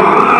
না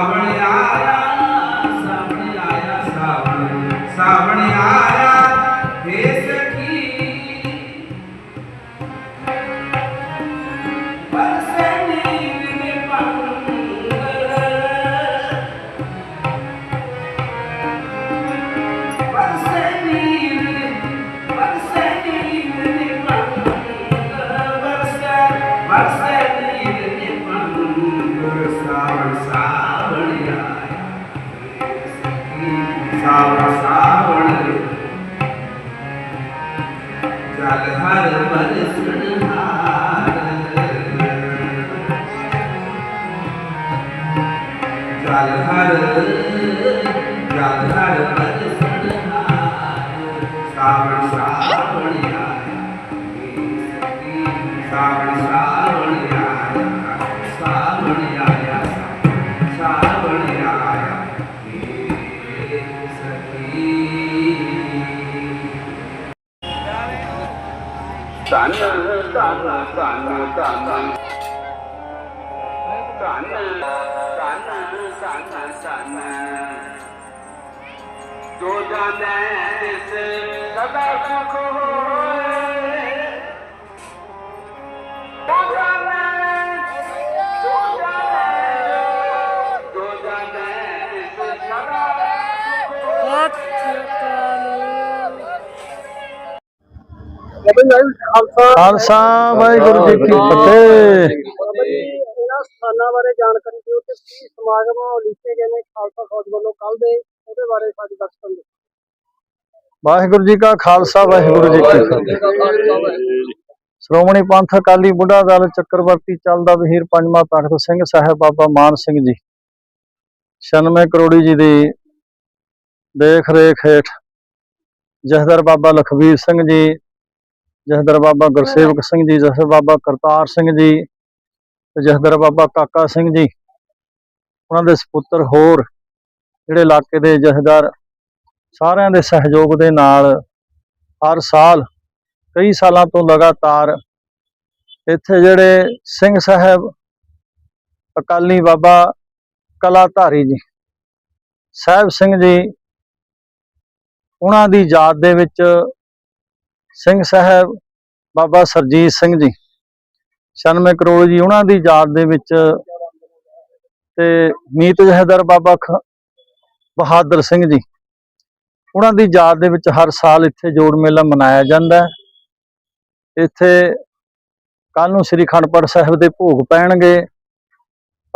रावण आया ਗੱਲ ਹਰ ਮਨ ਸੁਣਹਾਰ ਗੱਲ ਹਰ ਗੱਲ Joda main se sada ko Khalsa. Waheguru ji ਕੀ ਫਤਿਹ। ਇਹਨਾਂ ਸਥਾਨਾਂ ਬਾਰੇ ਜਾਣਕਾਰੀ ਦਿਓ ਤੇ ਕੀ ਸਮਾਗਮ ਲਿਖੇ ਗਏ ਨੇ ਖਾਲਸਾ ਫੌਜ ਵੱਲੋਂ ਕੱਲ ਦੇ ਉਹਦੇ ਬਾਰੇ ਸਾਡੀ ਦੱਸਣ ਦਿਓ ਵਾਹਿਗੁਰੂ ਜੀ ਕਾ ਖਾਲਸਾ ਵਾਹਿਗੁਰੂ ਜੀ ਕੀ ਫਤਿਹ। ਸ਼੍ਰੋਮਣੀ ਪੰਥ ਅਕਾਲੀ ਬੁੱਢਾ ਦਲ ਚੱਕਰਵਰਤੀ ਚੱਲਦਾ ਵਹੀਰ ਪੰਜਵਾਂ ਤਖਤ ਸਿੰਘ ਸਾਹਿਬ ਬਾਬਾ ਮਾਨ ਸਿੰਘ ਜੀ। 96 ਕਰੋੜੀ ਜੀ ਦੀ ਦੇਖ ਰੇਖ ਹੇਠ ਜਹਦਰ ਬਾਬਾ ਲਖਵੀਰ ਸਿੰਘ ਜੀ ਜਹਦਰ ਬਾਬਾ ਗੁਰਸੇਵਕ ਸਿੰਘ ਜੀ ਜਹਦਰ ਬਾਬਾ ਕਰਤਾਰ ਸਿੰਘ ਜੀ ਤੇ ਜਹਦਰ ਬਾਬਾ ਕਾਕਾ ਸਿੰਘ ਜੀ। ਉਹਨਾਂ ਦੇ ਸੁਪੁੱਤਰ ਹੋਰ ਜਿਹੜੇ ਇਲਾਕੇ ਦੇ ਜਹਦਰ ਸਾਰਿਆਂ ਦੇ ਸਹਿਯੋਗ ਦੇ ਨਾਲ ਹਰ ਸਾਲ ਕਈ ਸਾਲਾਂ ਤੋਂ ਲਗਾਤਾਰ ਇੱਥੇ ਜਿਹੜੇ ਸਿੰਘ ਸਾਹਿਬ ਅਕਾਲੀ ਬਾਬਾ ਕਲਾਧਾਰੀ ਜੀ ਸਾਹਿਬ ਸਿੰਘ ਜੀ ਉਹਨਾਂ ਦੀ ਯਾਦ ਦੇ ਵਿੱਚ ਸਿੰਘ ਸਾਹਿਬ, ਬਾਬਾ ਸਰਜੀਤ ਸਿੰਘ ਜੀ 96 ਕਰੋੜ ਜੀ, ਉਹਨਾਂ ਦੀ ਯਾਦ ਦੇ ਵਿੱਚ ਤੇ ਮੀਤ ਜਹਦਰ ਬਾਬਾ ਖ- ਬਹਾਦਰ ਸਿੰਘ ਜੀ, ਉਹਨਾਂ ਦੀ ਯਾਦ ਦੇ ਵਿੱਚ ਹਰ ਸਾਲ ਇੱਥੇ ਜੋੜ ਮੇਲਾ ਮਨਾਇਆ ਜਾਂਦਾ ਹੈ। ਇੱਥੇ ਕੱਲ ਨੂੰ ਸ੍ਰੀ ਖੰਡਪੜ ਸਾਹਿਬ ਦੇ ਭੋਗ ਪੈਣਗੇ।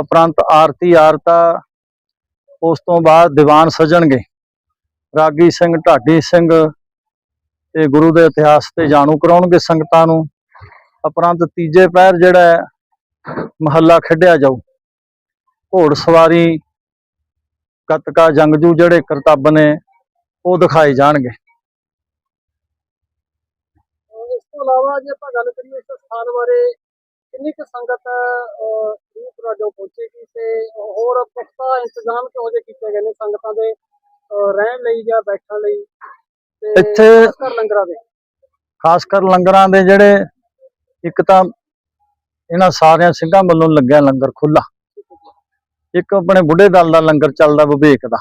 ਉਪਰੰਤ ਆਰਤੀ ਆਰਤਾ, ਉਸ ਤੋਂ ਬਾਅਦ ਦੀਵਾਨ ਸਜਣਗੇ। ਰਾਗੀ ਸਿੰਘ, ਢਾਡੀ ਸਿੰਘ ਤੇ ਗੁਰੂ ਦੇ ਇਤਿਹਾਸ ਤੇ ਜਾਣੂ ਕਰਾਉਣਗੇ ਸੰਗਤਾਂ ਨੂੰ। ਉਪਰੰਤ ਤੀਜੇ ਪਹਿਰ ਜਿਹੜਾ ਮਹੱਲਾ ਖੇਡਿਆ ਜਾਊ। ਘੋੜ ਸਵਾਰੀ ਗੱਤਕਾ ਜੰਗਜੂ ਜਿਹੜੇ ਕਰਤੱਬ ਨੇ ਉਹ ਦਿਖਾਏ ਜਾਣਗੇ। ਇਸ ਤੋਂ ਇਲਾਵਾ ਜੇ ਆਪਾਂ ਗੱਲ ਕਰੀਏ ਇਸ ਸਥਾਨ ਬਾਰੇ ਕਿੰਨੀ ਕੁ ਸੰਗਤ ਅਹ, ਦੂਰ ਪਹੁੰਚੇਗੀ ਤੇ ਹੋਰ ਪੁਖਤਾ ਇੰਤਜ਼ਾਮ ਕਿਹੋ ਜਿਹੇ ਕੀਤੇ ਗਏ ਨੇ ਸੰਗਤਾਂ ਦੇ ਰਹਿਣ ਲਈ ਜਾਂ ਬੈਠਣ ਲਈ? ਇੱਥੇ- ਖਾਸ ਕਰ ਲੰਗਰਾਂ ਦੇ। ਖਾਸ ਕਰ ਲੰਗਰਾਂ ਦੇ ਜਿਹੜੇ ਇੱਕ ਤਾਂ ਇਹਨਾਂ ਸਾਰਿਆਂ ਸਿੰਘਾਂ ਵੱਲੋਂ ਲੱਗਿਆ ਲੰਗਰ ਖੁੱਲਾ ਇੱਕ ਆਪਣੇ ਬੁੱਢੇ ਦਲ ਦਾ ਲੰਗਰ ਚੱਲਦਾ ਵਿਵੇਕ ਦਾ।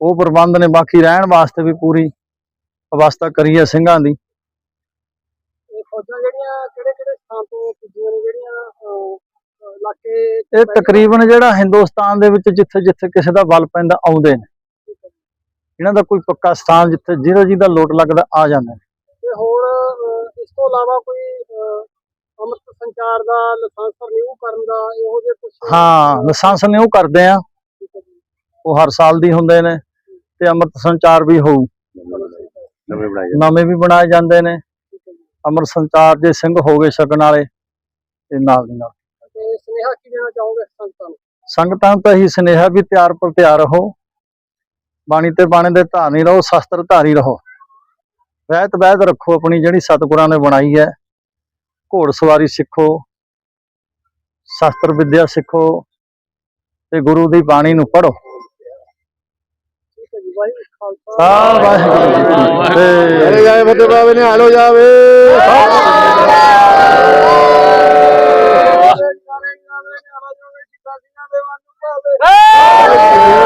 ਉਹ ਪ੍ਰਬੰਧ ਨੇ ਬਾਕੀ ਰਹਿਣ ਵਾਸਤੇ ਵੀ ਪੂਰੀ ਅਵਸਥਾ ਕਰੀ ਹੈ ਸਿੰਘਾਂ ਦੀ। ਇਹ ਫੌਜਾਂ ਜਿਹੜੀਆਂ ਕਿਹੜੇ ਕਿਹੜੇ ਸਥਾਨ ਤੋਂ ਪੁੱਜੀਆਂ ਨੇ ਜਿਹੜੀਆਂ ਅਹ, ਅਹ, ਇਲਾਕੇ ਇਹ ਤਕਰੀਬਨ ਜਿਹੜਾ ਹਿੰਦੁਸਤਾਨ ਦੇ ਵਿੱਚ ਜਿੱਥੇ ਜਿੱਥੇ ਕਿਸੇ ਦਾ ਬਲ ਪੈਂਦਾ ਆਉਂਦੇ ਨੇ। ਇਹਨਾਂ ਦਾ ਕੋਈ ਪੱਕਾ ਸਥਾਨ ਜਿੱਥੇ ਜਿਹਦਾ ਜਿਹਦਾ ਲੋਟ ਲੱਗਦਾ ਆ ਜਾਂਦੇ ਤੇ ਹੋਰ ਇਸ ਤੋਂ ਇਲਾਵਾ ਕੋਈ ਅੰਮ੍ਰਿਤ ਸੰਚਾਰ ਦਾ ਲਾਇਸੈਂਸ ਰਿਨਿਊ ਕਰਨ ਦਾ ਇਹੋ ਜਿਹੇ ਕੁਝ ਹਾਂ ਲਾਇਸੈਂਸ ਉਹ ਕਰਦੇ ਆ। ਉਹ ਹਰ ਸਾਲ ਦੀ ਹੁੰਦੇ ਨੇ ਤੇ ਅੰਮ੍ਰਿਤ ਸੰਚਾਰ ਵੀ ਹੋਊ। ਨਵੇਂ ਬਣਾਏ ਨਵੇਂ ਵੀ ਬਣਾਏ ਜਾਂਦੇ ਨੇ। ਅੰਮ੍ਰਿਤ ਸੰਚਾਰ ਜੇ ਸਿੰਘ ਹੋ ਗਏ ਛਕਣ ਵਾਲੇ ਤੇ ਨਾਲ ਦੀ ਨਾਲ। ਤੇ ਸੁਨੇਹਾ ਕੀ ਦੇਣਾ ਚਾਹੋਗੇ ਸੰਗਤਾਂ ਨੂੰ? ਸੰਗਤਾਂ ਨੂੰ ਤਾਂ ਇਹੀ ਸੁਨੇਹਾ ਵੀ ਤਿਆਰ ਪਰ ਤਿਆਰ ਰਹੋ। ਬਾਣੀ ਤੇ ਬਾਣੇ ਦੇ ਧਾਰਨੀ ਰਹੋ ਸ਼ਸਤਰ ਧਾਰੀ ਰਹੋ। ਵੈਤ ਵੈਤ ਰੱਖੋ ਆਪਣੀ ਜਿਹੜੀ ਸਤਿਗੁਰਾਂ ਨੇ ਬਣਾਈ ਹੈ। ਘੋੜ ਸਵਾਰੀ ਸਿੱਖੋ ਸ਼ਸਤਰ ਵਿੱਦਿਆ ਸਿੱਖੋ ਤੇ ਗੁਰੂ ਦੀ ਬਾਣੀ ਨੂੰ ਪੜ੍ਹੋ। ਠੀਕ ਹੈ ਜੀ ਵਾਹਿਗੁਰੂ ਜੀ ਕਾ ਖਾਲਸਾ ਸਾ ਵਾਹਿਗੁਰੂ ਜੀ ਕੀ ਚਲੇ ਫਤਿਹ ਜਾਏ ਫਤਿਹ ਬਾਬੇ ਨੇ ਹਾਲੋ ਜਾਵੇ। ਗੁਰਦੇਵ